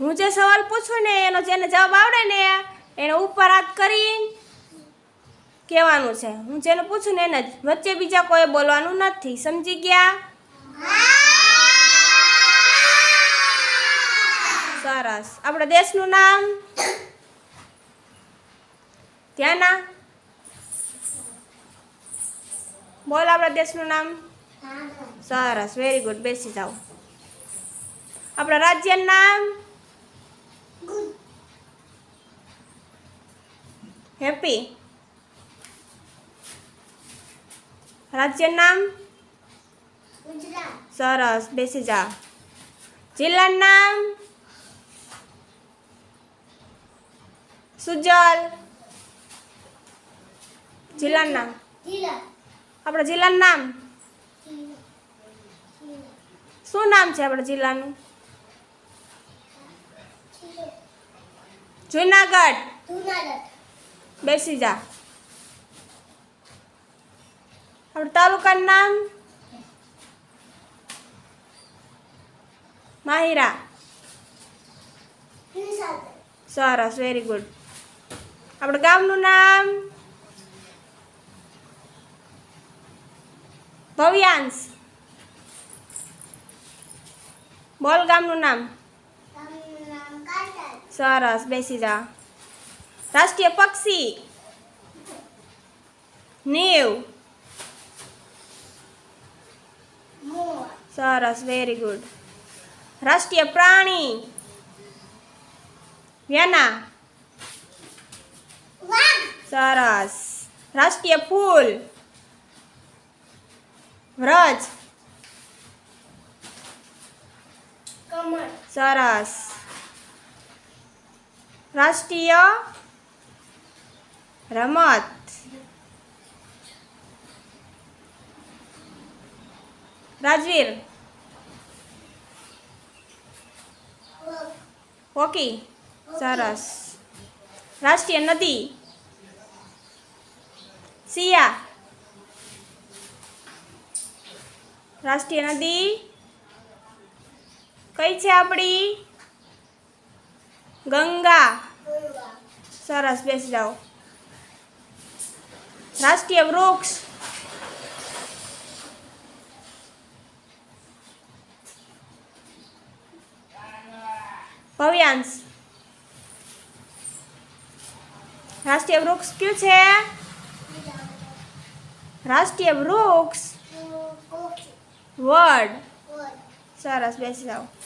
હું જે સવાલ પૂછું ને એનો જેને જવાબ આવડે ને એને ઉપર હાથ કરીને કહેવાનું છે. હું જેને પૂછું ને એને જ. વચ્ચે બીજા કોઈ બોલવાનું નથી. સમજી ગયા? સરસ. આપણા દેશનું નામ? ધ્યાના? બોલ આપણા દેશનું નામ. સરસ. વેરી ગુડ બેસી જાઓ. આપણા રાજ્યનું નામ? હેપી રાજ્યનું નામ? સરસ બેસી જા. જિલ્લાનું નામ? સુજલ. જિલ્લાનું નામ? આપણા જિલ્લાનું નામ? શું નામ છે આપણા જિલ્લાનું? જુનાગઢ. બેસી જા. આપણું તાલુકાનું નામ? માહિરા. સરસ વેરી ગુડ આપણા ગામનું નામ? ભવ્યાંશ. બોલ ગામનું નામ. સરસ બેસી જા રાષ્ટ્રીય પક્ષી નીવ સરસ વેરી ગુડ રાષ્ટ્રીય પ્રાણી વ્યાના સરસ રાષ્ટ્રીય ફૂલ વ્રજ સરસ રાષ્ટ્રીય રમત. રાજવીર. હોકી. સરસ. રાષ્ટ્રીય નદી. સિયા રાષ્ટ્રીય નદી. કઈ છે આપણી? ગંગા. સરસ બેસી જાઓ. રાષ્ટ્રીય વૃક્ષ. ભવ્યાંશ. રાષ્ટ્રીય વૃક્ષ કયું છે? રાષ્ટ્રીય વૃક્ષ. વડ સરસ બેસી જાઓ.